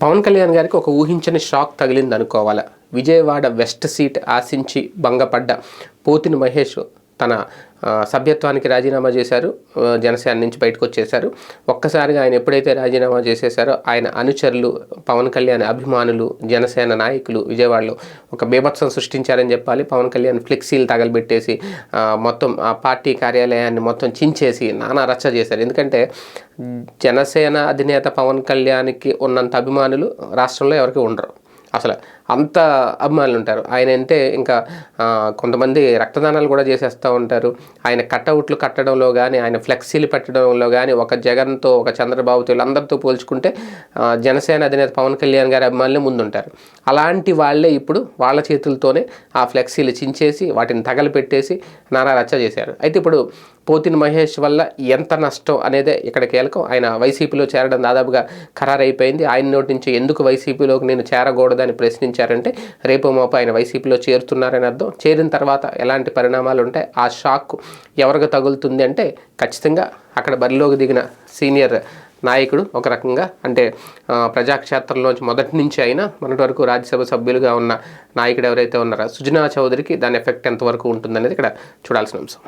పవన్ కళ్యాణ్ గారికి ఒక ఊహించని షాక్ తగిలింది అనుకోవాలి విజయవాడ వెస్ట్ సీట్ ఆశించి భంగపడ్డ పోతిని మహేష్ తన సభ్యత్వానికి రాజీనామా చేశారు. జనసేన నుంచి బయటకు వచ్చేశారు. ఒక్కసారిగా ఆయన ఎప్పుడైతే రాజీనామా చేసేశారో ఆయన అనుచరులు పవన్ కళ్యాణ్ అభిమానులు జనసేన నాయకులు విజయవాడలో ఒక బీభత్సం సృష్టించారని చెప్పాలి. పవన్ కళ్యాణ్ ఫ్లెక్సీలు తగలబెట్టేసి మొత్తం ఆ పార్టీ కార్యాలయాన్ని మొత్తం చించేసి నానా రచ్చ చేశారు. ఎందుకంటే జనసేన అధినేత పవన్ కళ్యాణ్కి ఉన్నంత అభిమానులు రాష్ట్రంలో ఎవరికి ఉండరు. అసలు అంత అభిమానులు ఉంటారు. ఆయన అంటే ఇంకా కొంతమంది రక్తదానాలు కూడా చేసేస్తూ ఉంటారు. ఆయన కట్అవుట్లు కట్టడంలో కానీ ఆయన ఫ్లెక్సీలు పెట్టడంలో కానీ ఒక జగన్తో ఒక చంద్రబాబుతో వీళ్ళందరితో పోల్చుకుంటే జనసేన అధినేత పవన్ కళ్యాణ్ గారి అభిమానులే ముందుంటారు. అలాంటి వాళ్ళే ఇప్పుడు వాళ్ళ చేతులతోనే ఆ ఫ్లెక్సీలు చించేసి వాటిని తగలపెట్టేసి నానా రచ్చ చేశారు. అయితే ఇప్పుడు పోతిన్ మహేష్ వల్ల ఎంత నష్టం అనేది ఇక్కడ కీలకం. ఆయన వైసీపీలో చేరడం దాదాపుగా ఖరారైపోయింది. ఆయన నోటి నుంచి ఎందుకు వైసీపీలోకి నేను దాన్ని ప్రశ్నించారంటే రేపు మాపు ఆయన వైసీపీలో చేరుతున్నారని అర్థం. చేరిన తర్వాత ఎలాంటి పరిణామాలు ఉంటాయి ఆ షాక్ ఎవరికి తగులుతుంది అంటే ఖచ్చితంగా అక్కడ బరిలోకి దిగిన సీనియర్ నాయకుడు ఒక రకంగా అంటే ప్రజాక్షేత్రంలోంచి మొదటి నుంచి అయినా మొన్నటి వరకు రాజ్యసభ సభ్యులుగా ఉన్న నాయకుడు ఎవరైతే ఉన్నారో సుజనా చౌదరికి దాని ఎఫెక్ట్ ఎంతవరకు ఉంటుందనేది ఇక్కడ చూడాల్సిన అంశం.